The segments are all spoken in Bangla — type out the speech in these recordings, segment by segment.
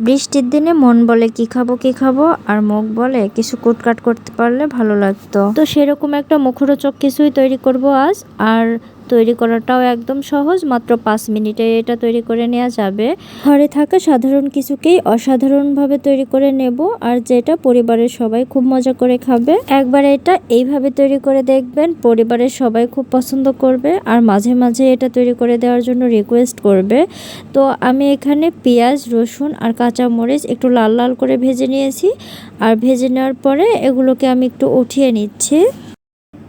বৃষ্টির দিনে মন বলে কি খাব কি খাব? আর মুখ বলে কিছু কুটকাট করতে পারলে ভালো লাগতো। তো সেরকম একটা মুখরোচক কিছুই তৈরি করব আজ। আর তৈরি করাটাও একদম সহজ, মাত্র পাঁচ মিনিটে এটা তৈরি করে নেওয়া যাবে। ঘরে থাকা সাধারণ কিছুকেই অসাধারণভাবে তৈরি করে নেব, আর যেটা পরিবারের সবাই খুব মজা করে খাবে। একবার এটা এইভাবে তৈরি করে দেখবেন, পরিবারের সবাই খুব পছন্দ করবে, আর মাঝে মাঝে এটা তৈরি করে দেওয়ার জন্য রিকোয়েস্ট করবে। তো আমি এখানে পেঁয়াজ, রসুন আর কাঁচা মরিচ একটু লাল লাল করে ভেজে নিয়েছি, আর ভেজে নেওয়ার পরে এগুলোকে আমি একটু উঠিয়ে নিচ্ছি।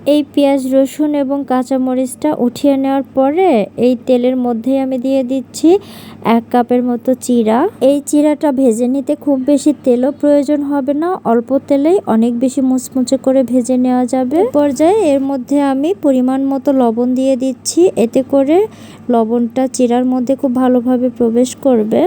এই পেঁয়াজ, রসুন এবং কাঁচামরিচটা উঠিয়ে নেওয়ার পরে এই তেলের মধ্যেই আমি দিয়ে দিচ্ছি এক কাপের মতো চিরা এই চিরাটা ভেজে নিতে খুব বেশি তেলও প্রয়োজন হবে না, অল্প তেলেই অনেক বেশি মুচমুচে করে ভেজে নেওয়া যাবে। পর্যায়ে এর মধ্যে আমি পরিমাণ মতো লবণ দিয়ে দিচ্ছি, এতে করে লবণটা চিরার মধ্যে খুব ভালোভাবে প্রবেশ করবে।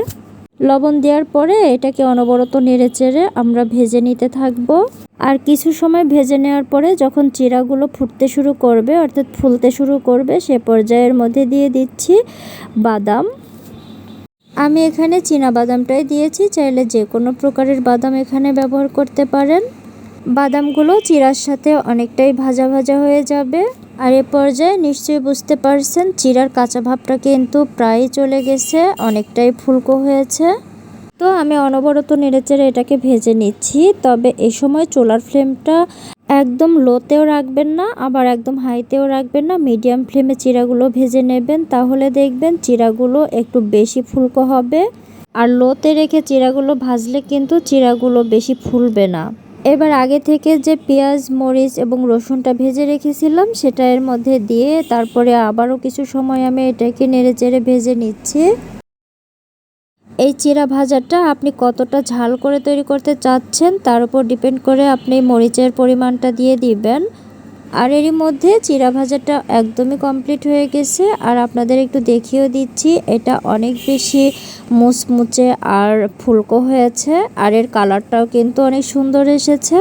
লবণ দেওয়ার পরে এটাকে অনবরত নেড়ে চেড়ে আমরা ভেজে নিতে থাকব। আর কিছু সময় ভেজে নেওয়ার পরে যখন চিরাগুলো ফুটতে শুরু করবে, অর্থাৎ ফুলতে শুরু করবে, সে পর্যায়ের মধ্যে দিয়ে দিচ্ছি বাদাম। আমি এখানে চীনা বাদামটাই দিয়েছি, চাইলে যে কোনো প্রকারের বাদাম এখানে ব্যবহার করতে পারেন। বাদামগুলো চিরার সাথে অনেকটাই ভাজা ভাজা হয়ে যাবে। আর এ পর্যায়ে নিশ্চয়ই বুঝতে পারছেন, চিরার কাঁচা ভাবটা কিন্তু প্রায় চলে গেছে, অনেকটাই ফুলকো হয়েছে। তো আমি অনবরত নেড়েচেড়ে এটাকে ভেজে নিচ্ছি। তবে এই সময় চোলার ফ্লেমটা একদম লোতেও রাখবেন না, আবার একদম হাইতেও রাখবেন না। মিডিয়াম ফ্লেমে চিরাগুলো ভেজে নেবেন, তাহলে দেখবেন চিরাগুলো একটু বেশি ফুলকো হবে। আর লোতে রেখে চিরাগুলো ভাজলে কিন্তু চিরাগুলো বেশি ফুলবে না। এবার আগে থেকে যে পেঁয়াজ, মরিচ এবং রসুনটা ভেজে রেখেছিলাম, সেটা এর মধ্যে দিয়ে তারপরে আবারও কিছু সময় আমি এটাকে নেড়ে চেড়ে ভেজে নিচ্ছি। এই চিরা ভাজাটা আপনি কতটা ঝাল করে তৈরি করতে চাচ্ছেন তার উপর ডিপেন্ড করে আপনি মরিচের পরিমাণটা দিয়ে দিবেন। আর এরই মধ্যে চিরা ভাজাটা একদমই কমপ্লিট হয়ে গেছে। আর আপনাদের একটু দেখিয়েও দিচ্ছি, এটা অনেক বেশি মুচমুচে আর ফুলকো হয়েছে। আর এর কালারটাও কিন্তু অনেক সুন্দর এসেছে।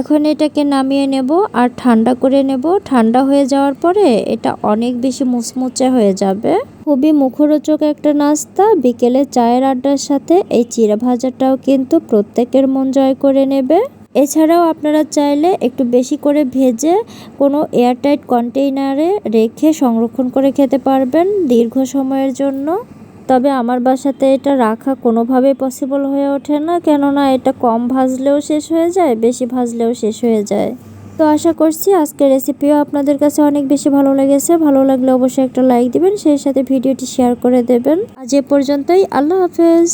এখন এটাকে নামিয়ে নেব আর ঠান্ডা করে নেব। ঠান্ডা হয়ে যাওয়ার পরে এটা অনেক বেশি মুচমুচে হয়ে যাবে। খুবই মুখরোচক একটা নাস্তা। বিকেলে চায়ের আড্ডার সাথে এই চিরা ভাজাটাও কিন্তু প্রত্যেকের মন জয় করে নেবে। এছাড়াও আপনারা চাইলে একটু বেশি করে ভেজে কোনো এয়ারটাইট কন্টেইনারে রেখে সংরক্ষণ করে খেতে পারবেন দীর্ঘ সময়ের জন্য। তবে আমার বাসাতে এটা রাখা কোনোভাবেই পসিবল হয়ে ওঠে না। কেননা এটা কম ভাজলেও শেষ হয়ে যায়, বেশি ভাজলেও শেষ হয়ে যায়। তো আশা করছি আজকের রেসিপিও আপনাদের কাছে অনেক বেশি ভালো লেগেছে। ভালো লাগলে অবশ্যই একটা লাইক দিবেন, সেই সাথে ভিডিওটি শেয়ার করে দেবেন। আজ এ পর্যন্তই, আল্লাহ হাফেজ।